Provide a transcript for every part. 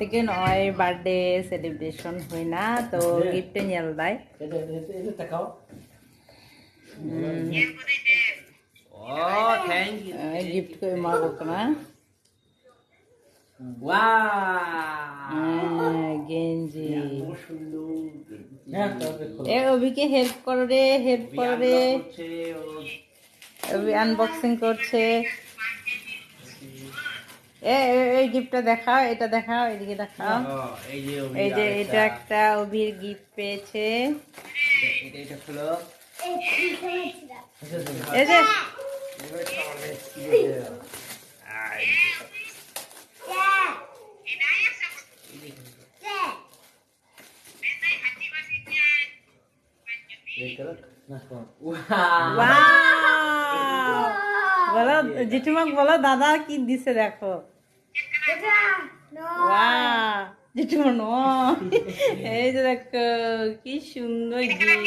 থেকে নয় birthday celebration হয় না তো গিফট নিয়ে দেয় গিফট করে মা না গেঞ্জি। হ্যাঁ, এ অভিকে হেল্প করো রে হেল্প করো রে। অভি আনবক্সিং করছে। এই গিফটটা দেখাও এটা দেখাও এদিকে দেখাও এই যে। এটা একটা অভির গিফট পেয়েছে এই যে Wow! জেঠিমাক বলো দাদা কি দিছে দেখো! জেঠিমা নো এই যে দেখো কি সুন্দর গিফট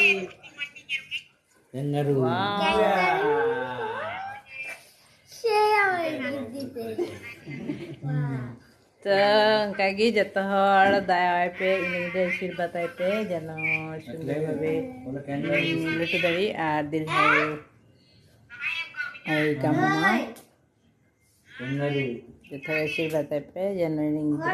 তো কাকি যত হড় দায় পে আশীর্বাদ পে যেন সুন্দরভাবে বলো ক্যাঙ্গারু লুটু দাঁড়ি আর দীর্ঘায়ু এই কামনা ক্যাঙ্গারু যত আশীর্বাদ পে যেন ইংরেজি